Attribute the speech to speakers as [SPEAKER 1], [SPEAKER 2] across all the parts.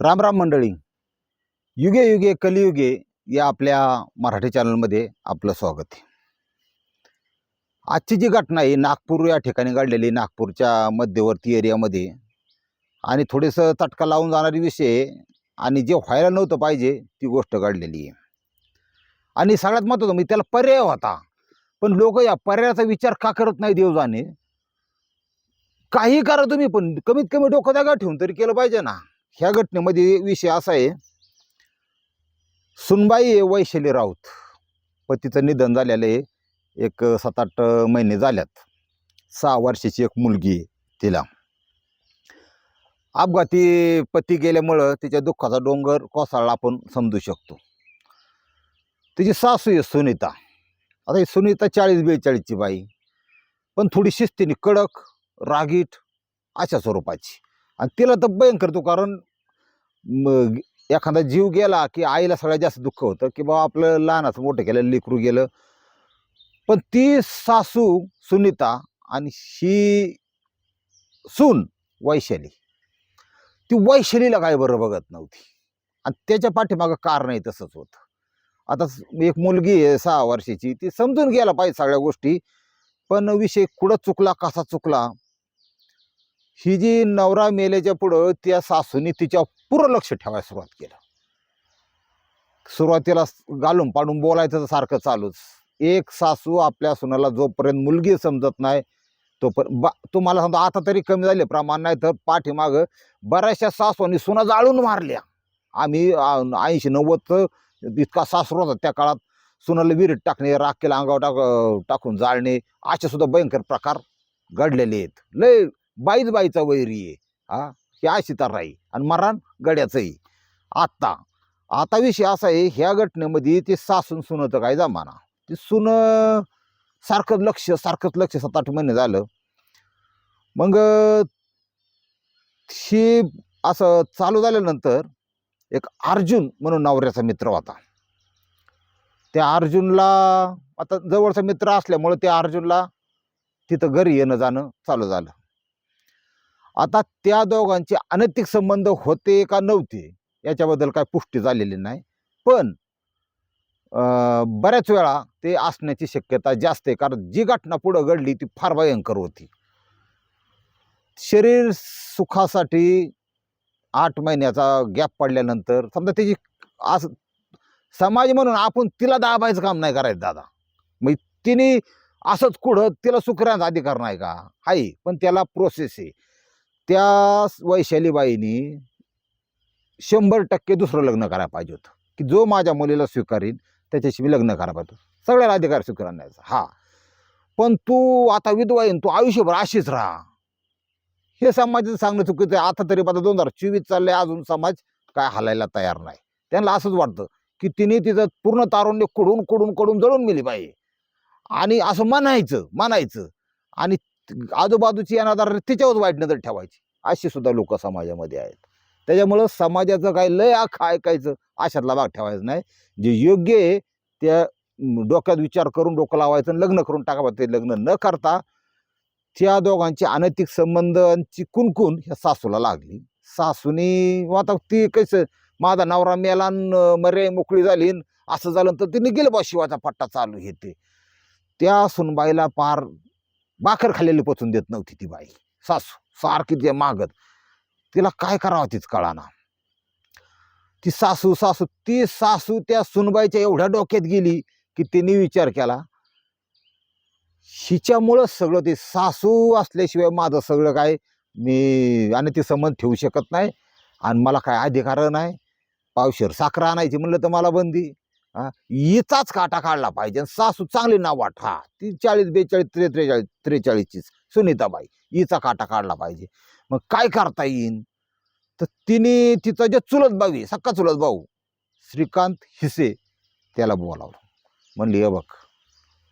[SPEAKER 1] राम राम मंडळी. युगे युगे कलियुगे या आपल्या मराठी चॅनलमध्ये आपलं स्वागत आहे. आजची जी घटना आहे नागपूर या ठिकाणी घडलेली नागपूरच्या मध्यवर्ती एरियामध्ये आणि थोडंसं तटका लावून जाणारी विषय आहे. आणि जे व्हायला नव्हतं पाहिजे ती गोष्ट घडलेली आहे. आणि सगळ्यात महत्त्वाचं म्हणजे त्याला पर्याय होता. पण लोक या पर्यायाचा विचार का करत नाही देवजाने? काही करा तुम्ही पण कमीत कमी डोकं जागा ठेवून तरी केलं पाहिजे ना. ह्या घटनेमध्ये विषय असा आहे. सुनबाई आहे वैशाली राऊत पतीचं निधन झालेलं आहे. एक सात आठ महिने झाल्यात. सहा वर्षाची एक मुलगी तिला. अपघाती पती गेल्यामुळं तिच्या दुःखाचा डोंगर कोसळला आपण समजू शकतो. तिची सासू आहे सुनीता. आता ही सुनीता चाळीस बेचाळीसची बाई. पण थोडी शिस्तीने कडक रागीट अशा स्वरूपाची. आणि तिला तर भयंकर तो कारण मग एखादा जीव गेला की आईला सगळ्यात जास्त दुःख होतं की बाबा आपलं लहानाचं मोठं केलं लेकरू गेलं. पण ती सासू सुनीता आणि ही सून वैशाली ती वैशालीला काय बरं बघत नव्हती. आणि त्याच्या पाठीमागं कारणही तसंच होतं. आता एक मुलगी आहे सहा वर्षाची ती समजून गेला पाहिजे सगळ्या गोष्टी पण विषय कुठं चुकला कसा चुकला ही जी नवरा मेल्याच्या पुढं त्या सासूने तिच्या पुरं लक्ष ठेवायला सुरुवात केलं. सुरुवातीला घालून पाडून बोलायचं तर सारखं चालूच. एक सासू आपल्या सुनाला जोपर्यंत मुलगी समजत नाही तोपर्यंत बा तुम्हाला सांगतो आता तरी कमी झाले प्रमाण नाही तर पाठीमागं बऱ्याचशा सासूनी सुना जाळून मारल्या. आम्ही ऐंशी नव्वद इतका सासू होता त्या काळात सुनाला विहिरीत टाकणे राखेला अंगावर टाक टाकून जाळणे असे सुद्धा भयंकर प्रकार घडलेले आहेत. लय बाईच बाईचा वैरी आहे. हा? हे अशी तर राही आणि मरण गड्याचंही. आत्ता आता विषय असा आहे ह्या घटनेमध्ये ते सासून सुनतं काय जमाना? ते सुन सारखंच लक्ष सारखंच लक्ष सात आठ महिने झालं. मग हे असं चालू झाल्यानंतर एक अर्जुन म्हणून नवऱ्याचा मित्र होता. त्या अर्जुनला आता जवळचा मित्र असल्यामुळं त्या अर्जुनला तिथं घरी येणं जाणं चालू झालं. आता त्या दोघांचे अनैतिक संबंध होते का नव्हते याच्याबद्दल काय पुष्टी झालेली नाही. पण बऱ्याच वेळा ते असण्याची शक्यता जास्त आहे कारण जी घटना पुढं घडली ती फार भयंकर होती. शरीर सुखासाठी आठ महिन्याचा गॅप पडल्यानंतर समजा त्याची असं समाज म्हणून आपण तिला दाबायचं काम नाही करायचं दादा. मग तिने असंच कुठं तिला सुकऱ्यांचा अधिकार नाही का? आहे पण त्याला प्रोसेस आहे. त्या वैशालीबाईनी शंभर टक्के दुसरं लग्न करायला पाहिजे होतं. की जो माझ्या मुलीला स्वीकारीन त्याच्याशी मी लग्न करायला पाहिजे सगळ्याला अधिकार स्वीकारण्याचा हा. पण तू आता विधवा येईन तू आयुष्यभर अशीच राहा. हे समाजाचं सांगणं चुकीचं आहे. आता तरी आता दोन हजार चोवीस चालले अजून समाज काय हालायला तयार नाही. त्यांना असंच वाटतं की तिने तिचं पूर्ण तारुण्य कुडून कुडून कडून जळून गेली पाहिजे आणि असं म्हणायचं म्हणायचं. आणि आजूबाजूची येणार तिच्यावर वाईट नजर ठेवायची. अशी सुद्धा लोक समाजामध्ये आहेत. त्याच्यामुळं समाजाचं काय लय आख ऐकायचं अशातला भाग ठेवायचा नाही. जे योग्य आहे त्या डोक्यात विचार करून डोकं लावायचं लग्न करून टाकावं ते लग्न न करता त्या दोघांचे अनैतिक संबंधांची कुणकुण ह्या सासूला लागली. सासूनी आता ती कसं माझा नवरा मेला न मोकळी झाली असं झालं तर तिने गेलं बा शिवाचा पट्टा चालू हे ते. त्या सुनबाईला पार बाखर खाल्लेली पचून देत नव्हती ती बाई. सासू सारखी ते मागत. तिला काय करावं तीच कळाना. ती सासू सासू ती सासू त्या सुनबाईच्या एवढ्या डोक्यात गेली की तिने विचार केला हिच्यामुळं सगळं ते सासू असल्याशिवाय माझं सगळं काय मी आणि ते संबंध ठेवू शकत नाही आणि मला काय अधिकार नाही. पावशेर साखर आणायची म्हणलं तर मला बंदी. हा? हिचाच काटा काढला पाहिजे. आणि सासू चांगली नाव वाटा. ती चाळीस बेचाळीस त्रे त्रेचाळीस त्रेचाळीसचीच. सुनीताबाई हिचा काटा काढला पाहिजे. मग काय करता येईन? तर तिने तिचा जे चुलत भाऊ आहे सक्का चुलत भाऊ श्रीकांत हिसे त्याला बोलावलं. म्हणली हे बघ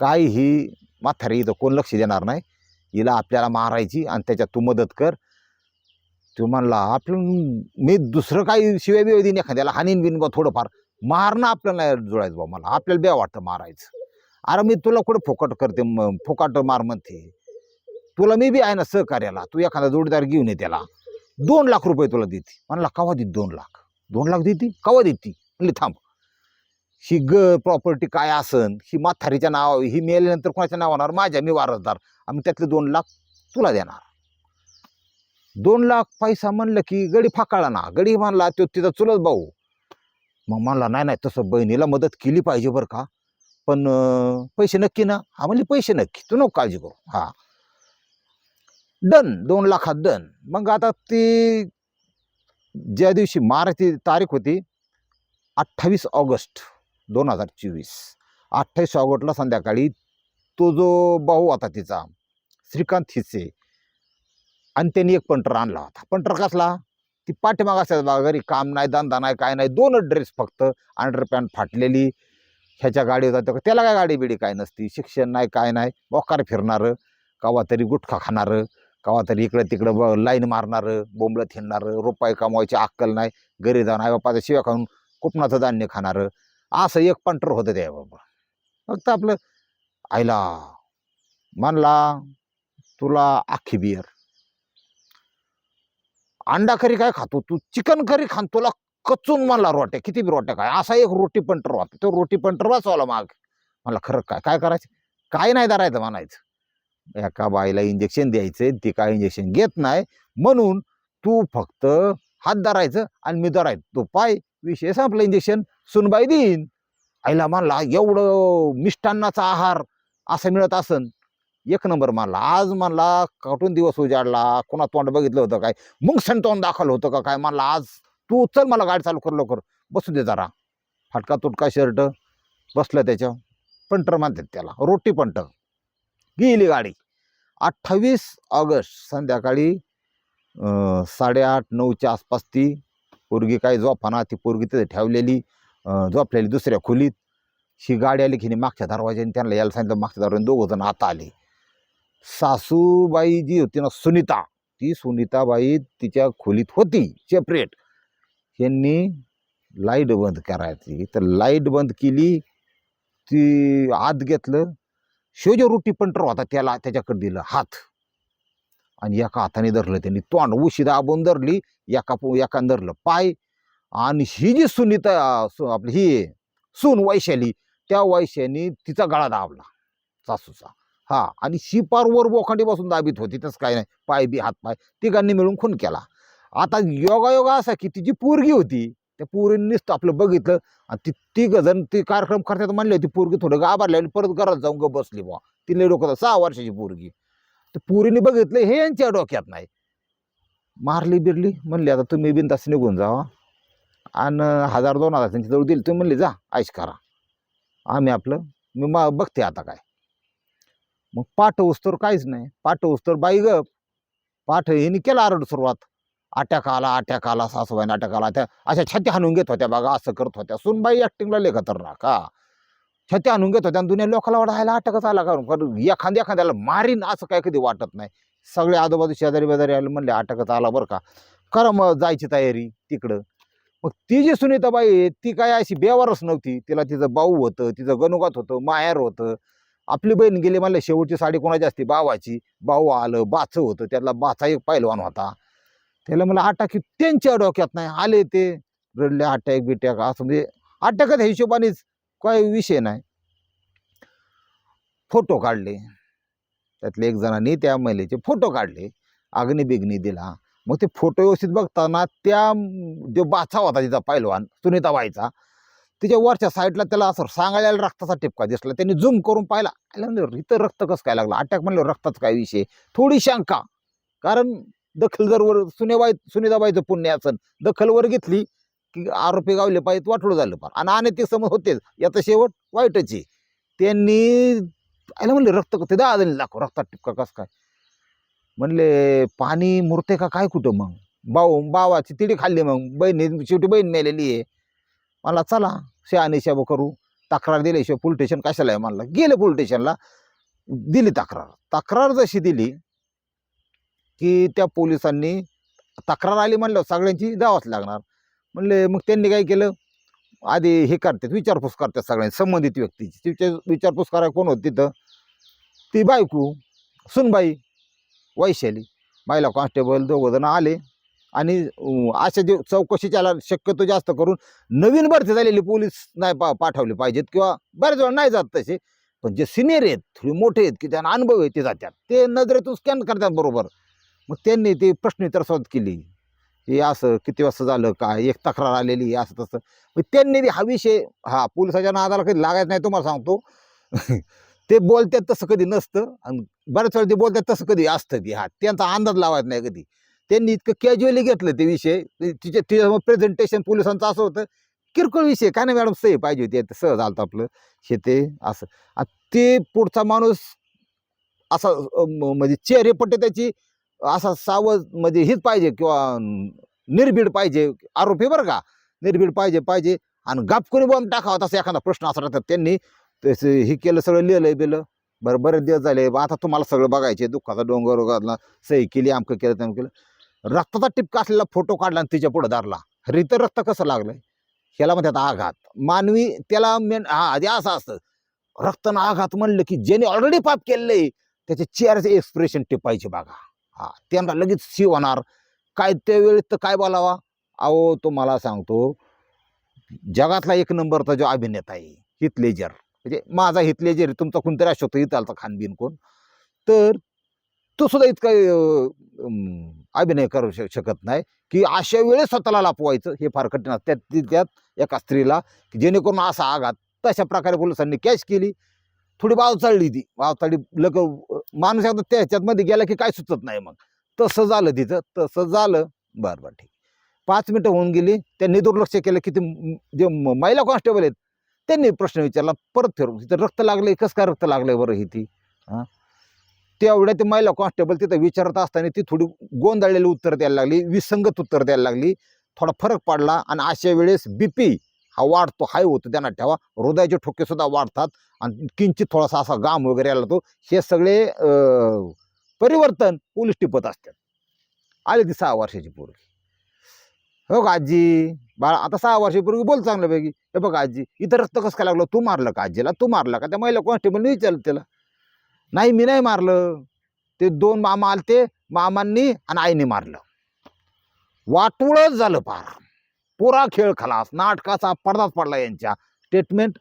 [SPEAKER 1] काय ही म्हातारी इथं कोण लक्ष देणार नाही. हिला आपल्याला मारायची आणि त्याच्यात तू मदत कर. तू म्हणला आपलं मी दुसरं काही शिवाय बिवाय देईन एखाद्याला. हानीन बिन बा थोडंफार. मारणं आपल्याला नाही जुळायचं बा मला. आपल्याला बे वाटतं मारायचं. अरे मी तुला कुठं फोकट करते म- फोकाट मार म्हणते. तुला मी बी आहे ना सहकार्याला. तू एखादा जोडीदार घेऊन ये त्याला. दोन लाख रुपये तुला देते. म्हणला कवा देते दोन लाख? दोन लाख देते? कवा देते? म्हणले थांब. ही ग प्रॉपर्टी काय असन? ही म्हातारीच्या नाव ही मेल्यानंतर कोणाच्या नावावर माझ्या मी वारसदार. आम्ही त्यातले दोन लाख तुला देणार. दोन लाख पैसा म्हणलं की गडी फाकाळा ना. गडी म्हणला तो तिचा चुलत भाऊ. मग म्हणला नाही नाही तसं बहिणीला मदत केली पाहिजे बरं का. पण पैसे नक्की ना? हा म्हणली पैसे नक्की तू नको काळजी करू. हा. डन दोन लाखात डन. मग आता ती ज्या दिवशी मारायची तारीख होती अठ्ठावीस ऑगस्ट दोन हजार चोवीस. अठ्ठावीस ऑगस्टला संध्याकाळी तो जो भाऊ होता तिचा श्रीकांत हिचे आणि त्यांनी एक पंटर आणला होता. पंटर कसला? ती पाठीमाग असायचं बा घरी काम नाही धंदा नाही काय नाही दोनच ड्रेस फक्त. अंडरपॅन्ट फाटलेली. ह्याच्या गाडी होता त्याला काय गाडी बिडी काय नसती. शिक्षण नाही काय नाही. बोकार फिरणारं. कवा तरी गुटखा खाणारं. कवा तरी इकडं तिकडं ब लाईन मारणारं. बोंबलत हिंडणारं. रुपये कमवायची अक्कल नाही. घरी जाऊन आई बापाचा शिव्या खाऊन कुपणाचं धान्य खाणारं. असं एक पंटर होतं ते बाबा. फक्त आपलं आईला म्हणला तुला आखी बियर. अंडा करी काय खातो? तू चिकन करी खान तुला कचून म्हणला रोट्या. किती बी रोट्या काय असा एक रोटी पंटर वाचतो तो रोटी पंटर वाचवला माग. मला खरं काय काय करायचं? काय नाही धरायचं म्हणायचं. एका बाईला इंजेक्शन द्यायचं ती काय इंजेक्शन घेत नाही. म्हणून तू फक्त हात धरायचं आणि मी धरायचं. तो पाय विषय संपला. इंजेक्शन सुनबाई देईन. आईला म्हणला एवढं मिष्टान्नाचा आहार असं मिळत असन एक नंबर मानला. आज मानला कटून दिवस उजाडला. कोणा तोंड बघितलं होतं काय? मग सण तोंड होतं का काय? मानला आज तू चल मला गाडी चालू कर लवकर. बसू दे जरा. फाटका तुटका शर्ट बसलं त्याच्या पंटर मानतात त्याला. रोटी पंटर. गेली गाडी. अठ्ठावीस ऑगस्ट संध्याकाळी साडेआठ नऊच्या आसपास ती पोरगी काय झोपाना ती पोरगी तिथे ठेवलेली झोपलेली दुसऱ्या खोलीत. ही गाडी आली की नाही मागच्या दरवाज्याने त्यांना यायला सांगितलं. मागच्या दरवाज्याने दोघं जण आता आले. सासूबाई जी होती ना सुनीता. ती सुनीताबाई तिच्या खोलीत होती सेपरेट यांनी लाइट बंद करायची. तर लाइट बंद केली ती आत घेतलं. शिवज रोटी पंटर होता त्याला त्याच्याकडे दिलं हात. आणि एका हाताने धरलं त्यांनी. तोंड उशी दाबून धरली एका पो- एकानं धरलं पाय. आणि ही जी सुनीता आपली ही सून वैशाली त्या वैशाली तिचा गळा दाबला सासूचा. हा आणि शिपार वर बोखांडी बसून दाबीत होती तसं काय नाही. पाय बी हात पाय तिघांनी मिळून खून केला. आता योगा योगा असा की तिची पोरगी होती त्या पोरींनीच आपलं बघितलं आणि ती तिघ जण ती कार्यक्रम करतात म्हणले ती पोरगी थोडं गाभारली आणि परत घरात जाऊन ग बसली बुवा. तिने लय डोकं सहा वर्षाची पोरगी. तर पोरीने बघितलं हे यांच्या डोक्यात नाही. मारली बिरली म्हणली आता तुम्ही बिनतास निघून जावा. आणि हजार दोन हजार त्यांच्याजवळ दिली तुम्ही म्हणले जा ऐश करा. आम्ही आपलं मी मा बघते आता काय. मग पाठ उस्तर काहीच नाही. पाठ उस्तर बाई ग पाठ हिने केला आरड सुरुवात. अटॅक आला अटॅक आला सासूबाईने अटॅक आला त्या अशा छाती हाणून घेत होत्या बघा असं करत होत्या. सुनबाई ॲक्टिंगला लय खतरनाक का? छत्या हाणून घेत होत्या आणि दुनिया लोकाला वाढायला अटकच आला कारण कारण एखाद्या एखाद्याला मारीन असं काय कधी वाटत नाही. सगळे आजूबाजू शेजारी बेजारी आले म्हणले अटकच आला बरं का? करा मग जायची तयारी तिकडं. मग ती जी सुनीताबाई ती काय अशी बेवारच नव्हती. तिला तिचं भाऊ होतं तिचं गणुगात होतं माहेर होतं. आपली बहीण गेली म्हणलं शेवटची साडी कोणाची असते? बावाची बाऊ आलं बाचं होतं. त्यातला बाचा एक पैलवान होता. त्याला मला अटॅक त्यांच्या डोक्यात नाही. आले ते. रडले अटॅक बिटॅक असं म्हणजे अटॅकात हिशोबानेच काय विषय नाही. फोटो काढले. त्यातले एक जणांनी त्या महिलेचे फोटो काढले. अग्नी बिग्नी दिला. मग ते फोटो व्यवस्थित बघताना त्या जो बाचा होता तिचा पैलवान सुनीताबाईचा तिच्या वरच्या साईडला त्याला असं सांगायला रक्ताचा टिपका दिसला. त्यांनी झूम करून पाहिला. म्हणलं इथं रक्त कसं काय लागलं? अटॅक म्हणलं रक्ताचा काय विषय? थोडी शंका. कारण दखल जर वर सुनेबाई सुनीताबाईचं पुण्य असन दखल वर घेतली की आरोपी गावले पाहिजे वाटलं झालं पण. आणि ते समज होतेच याचा शेवट वाईटच आहे. त्यांनी आयला म्हणले रक्त ते दहा जणी दाखव रक्तात टिपका कसं काय? म्हणले पाणी मुरते का? काय कुठं मग? भाऊ बावाची तिडी खाल्ली मग. बहिणी शेवटी बहीण मेलेली आहे. मला चला शहाणी करू. तक्रार दिल्याशिवाय पोलीस स्टेशन कशाला आहे? म्हणलं गेले पोलीस स्टेशनला दिली तक्रार. तक्रार जशी दिली की त्या पोलिसांनी तक्रार आली म्हणलं सगळ्यांची द्यावाच लागणार. म्हणले मग त्यांनी काय केलं? आधी हे करतात विचारपूस करतात सगळ्यांनी संबंधित व्यक्तीची. तिच्या विचारपूस करायला कोण होती तिथं? ती बायको सुनबाई वैशाली. बाईला कॉन्स्टेबल दोघंजण आले. आणि अशा जे चौकशीच्या शक्यतो जास्त करून नवीन भरती झालेली पोलीस नाही पा पाठवले पाहिजेत किंवा बऱ्याच वेळा नाही जात तसे. पण जे सिनियर आहेत थोडे मोठे आहेत की त्यांना अनुभव आहे ते जातात. ते नजरेतून स्कॅन करतात बरोबर. मग त्यांनी ते प्रश्नोत्तर स्वाद केली. हे असं किती वाजता झालं काय एक तक्रार आलेली असं तसं. मग त्यांनी बी हा विषय हा पोलिसाच्या नादाला कधी लागायचं नाही तुम्हाला सांगतो. ते बोलतात तसं कधी नसतं. आणि बऱ्याच वेळा ते बोलतात तसं कधी असतं ते हा त्यांचा अंदाज लावायचा नाही कधी. त्यांनी इतकं कॅज्युअली घेतलं ते विषय. तिच्या तिचे तिच्या प्रेझेंटेशन पोलिसांचं असं होतं. किरकोळ विषय. काय नाही मॅडम सही पाहिजे होती. सहज आलतं आपलं. हे ते असं. आणि ते पुढचा माणूस असा म्हणजे चेहरे पट्टे त्याची असा सावध म्हणजे हीच पाहिजे किंवा निर्भीड पाहिजे. आरोपी बरं का. निर्भीड पाहिजे पाहिजे. आणि गाप करून बॉम्ब टाकावा तसा एखादा प्रश्न असा राहतात त्यांनी तसं हे केलं सगळं लिहिलंय बिलं. बरं बरेच दिवस झाले. बा आता तुम्हाला सगळं बघायचे दुःखाचा डोंगर घातला सही केली आमकं केलं त्यामकं केलं. रक्ताचा टिपका असलेला फोटो काढला आणि तिच्या पुढे धरला. अरे रक्त कसं लागलं ह्याला म्हणतात आघात. मानवी त्याला मेन हा आधी असं असतं. रक्तानं आघात म्हणलं की ज्याने ऑलरेडी पाप केले त्याच्या चेहऱ्याचे एक्सप्रेशन टिपायचे बघा. हा त्यांना लगेच शिव होणार. काय त्यावेळेस तर काय बोलावा? अहो तो मला सांगतो जगातला एक नंबरचा जो अभिनेता आहे हित लेजर. म्हणजे माझा हितलेजर तुमचा कोणतरी असू शकतो हितालचा खानबीन कोण. तर तो सुद्धा इतका अभिनय करू शक शकत नाही की अशा वेळेस स्वतःला लपवायचं हे फार कठीण असतं. त्यात ती- त्यात एका स्त्रीला की जेणेकरून असा आघात तशा प्रकारे पोलिसांनी कॅश केली थोडी वाव चालली ती. वाव चालली लग माणूस एकदा त्याच्यातमध्ये गेला की काय सुचत नाही मग. तसं झालं तिथं तसं झालं. बरं बरं ठीक. पाच मिनटं होऊन गेली त्यांनी दुर्लक्ष केलं की ते जे म- महिला कॉन्स्टेबल आहेत त्यांनी प्रश्न विचारला परत फिरून तिथं रक्त लागलं कसं काय रक्त लागलं बरं ही ती? हां? तेवढ्या ते महिला कॉन्स्टेबल तिथं विचारत असताना ती थोडी गोंधळलेली उत्तर द्यायला लागली विसंगत उत्तर द्यायला लागली. थोडा फरक पडला आणि अशा वेळेस बी पी हा वाढतो हाय होतो त्यांना ठेवा. हृदयाचे ठोकेसुद्धा वाढतात आणि किंचित थोडासा असा गाम वगैरे आला तो हे सगळे परिवर्तन पोलीस टिपत असतात. आले ती सहा वर्षाची पोरगी. हो का आजी? बाळा आता सहा वर्षापूर्वी बोल चांगलं पैकी हे बघ आजी इथं रक्त कसं काय लागलं? तू मारलं का आजीला? तू मारला का? त्या महिला कॉन्स्टेबलने विचारलं त्याला नाही मी नाही मारलं. ते दोन मामा आलते मामांनी आणि आईने मारलं. वाटूळच झालं फार पुरा खेळ खलास. नाटकाचा पडदाच पडला यांच्या. स्टेटमेंट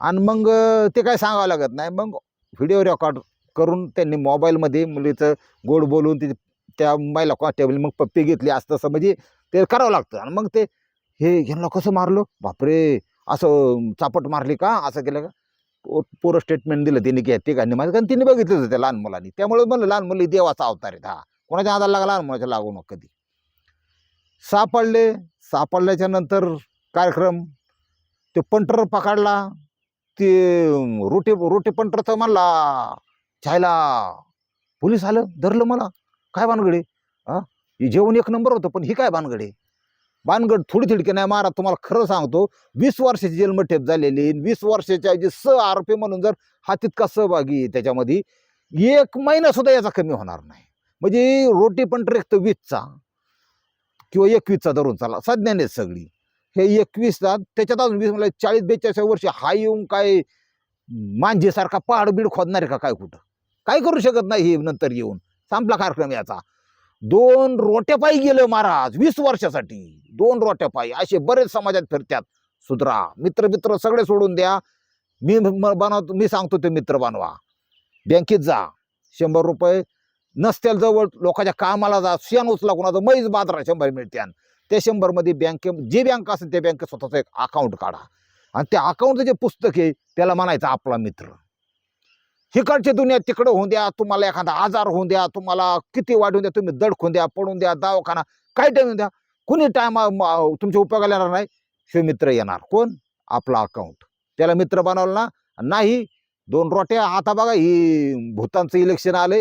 [SPEAKER 1] आणि मग ते काय सांगावं लागत नाही. मग व्हिडिओ रेकॉर्ड करून त्यांनी मोबाईलमध्ये मुलीचं गोड बोलून ती त्या महिला कॉन्स्टेबल मग पप्पी घेतली असं तसं. म्हणजे ते करावं लागतं. आणि मग ते हे ह्यांना कसं मारलं? बापरे! असं चापट मारली का? असं केलं का? पोरं स्टेटमेंट दिलं त्यांनी की तिघांनी माझं कारण तिने बघितलं होतं त्या लहान मुलांनी. त्यामुळे म्हणलं लहान मुली देवाचा अवतार आहेत हा. कोणाच्या आधार लागला लहान मुलाच्या लागू नको कधी. सापडले. सापडल्याच्या नंतर कार्यक्रम ते पंटर पकडला. ते रोटे रोटे पंटरचं म्हणला छायला पोलीस आलं धरलं मला. काय भानगडे? हां? हे जेवण एक नंबर होतं पण ही काय भानगडे? भानगड थोडी थिडकी नाही मारा तुम्हाला खरं सांगतो वीस वर्षाची जन्मठेप झालेली वीस वर्षाच्या जे स आरोपी म्हणून जर हा तितका सहभागी आहे त्याच्यामध्ये एक महिना सुद्धा याचा कमी होणार नाही. म्हणजे रोटी पण ट्रेक तर वीसचा किंवा एकवीसचा धरून चाला संज्ञानेच सगळी. हे एकवीसचा त्याच्यात अजून वीस म्हणजे चाळीस बेचाळीस वर्ष हा येऊन काय मांजेसारखा पहाड बीड खोदणार आहे का काय कुठं? काय करू शकत नाही हे नंतर येऊन? संपला कार्यक्रम याचा. दोन रोट्या पायी गेलं महाराज वीस वर्षासाठी. दोन रोट्या पाहिजे असे बरेच समाजात फिरतात सुधरा मित्र मित्र सगळे सोडून द्या. मी बनवतो मी सांगतो ते मित्र बनवा. बँकेत जा शंभर रुपये. नसत्याल जवळ लोकांच्या कामाला जा शेण उचला कोणाचं मैज बाजारा शंभर मिळत्यान त्या शंभरमध्ये बँके जी बँक असेल त्या बँकेत स्वतःचं एक अकाउंट काढा. आणि त्या अकाउंटचं जे पुस्तक आहे त्याला म्हणायचं आपला मित्र. हिकडच्या दुनिया तिकडं होऊन द्या तुम्हाला एखादा आजार होऊन द्या तुम्हाला किती वाढून द्या तुम्ही दडखून द्या पडून द्या दवाखाना काय टाईम द्या. कुणी टाइम तुमच्या उपयोगाला येणार नाही शिव मित्र येणार. कोण? आपला अकाउंट त्याला मित्र बनवलं ना नाही दोन रोट्या. आता बघा ही भूतांचं इलेक्शन आले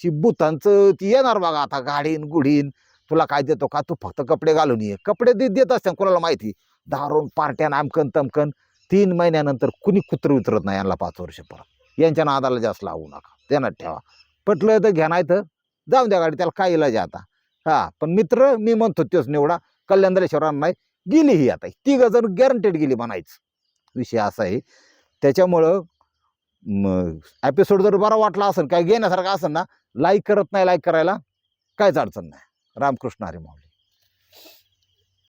[SPEAKER 1] ही भूतांचं ती येणार बघा. आता गाडीन गुढीन तुला काय देतो का? तू फक्त कपडे घालून ये. कपडे दे देत असते कोणाला माहिती? दारून पार्ट्यान आमकन तमकन. तीन महिन्यानंतर कुणी कुत्र उतरत नाही यांना पाच वर्ष परत यांच्या नादाला जास्त लावू नका. त्यांना ठेवा. पटलं तर घ्या नाही तर जाऊन द्या गाडी. त्याला काय इलाज आहे आता? हा पण मित्र मी म्हणतो तोच निवडा. कल्याणदरेश्वरांना नाही गेली ही आता. ती जण गॅरंटेड गेली म्हणायचं. विषय असा आहे. त्याच्यामुळं एपिसोड जर बरा वाटला असेल काय घेण्यासारखा असेल ना लाईक करत नाही लाईक करायला काहीच अडचण नाही. रामकृष्ण हरी माऊली.